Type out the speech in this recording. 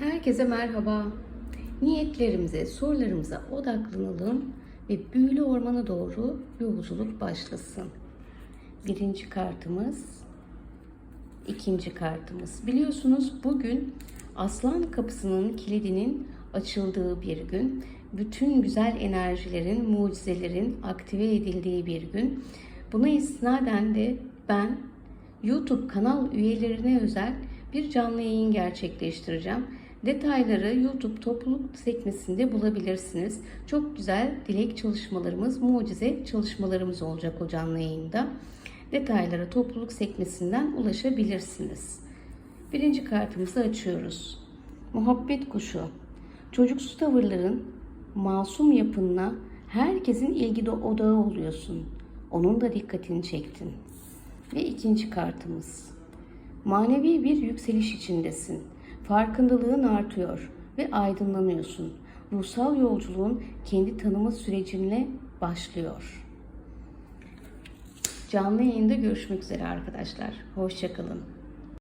Herkese merhaba. Niyetlerimize, sorularımıza odaklanalım ve büyülü ormana doğru yolculuk başlasın. Birinci kartımız, ikinci kartımız. Biliyorsunuz bugün Aslan Kapısı'nın kilidinin açıldığı bir gün. Bütün güzel enerjilerin, mucizelerin aktive edildiği bir gün. Buna istinaden de ben YouTube kanal üyelerine özel bir canlı yayın gerçekleştireceğim. Detayları YouTube topluluk sekmesinde bulabilirsiniz. Çok güzel dilek çalışmalarımız, mucize çalışmalarımız olacak o canlı yayında. Detaylara topluluk sekmesinden ulaşabilirsiniz. Birinci kartımızı açıyoruz. Muhabbet kuşu. Çocuksu tavırların masum yapınla herkesin ilgi odağı oluyorsun. Onun da dikkatini çektin. Ve ikinci kartımız. Manevi bir yükseliş içindesin. Farkındalığın artıyor ve aydınlanıyorsun. Ruhsal yolculuğun kendi tanıma sürecinle başlıyor. Canlı yayında görüşmek üzere arkadaşlar. Hoşçakalın.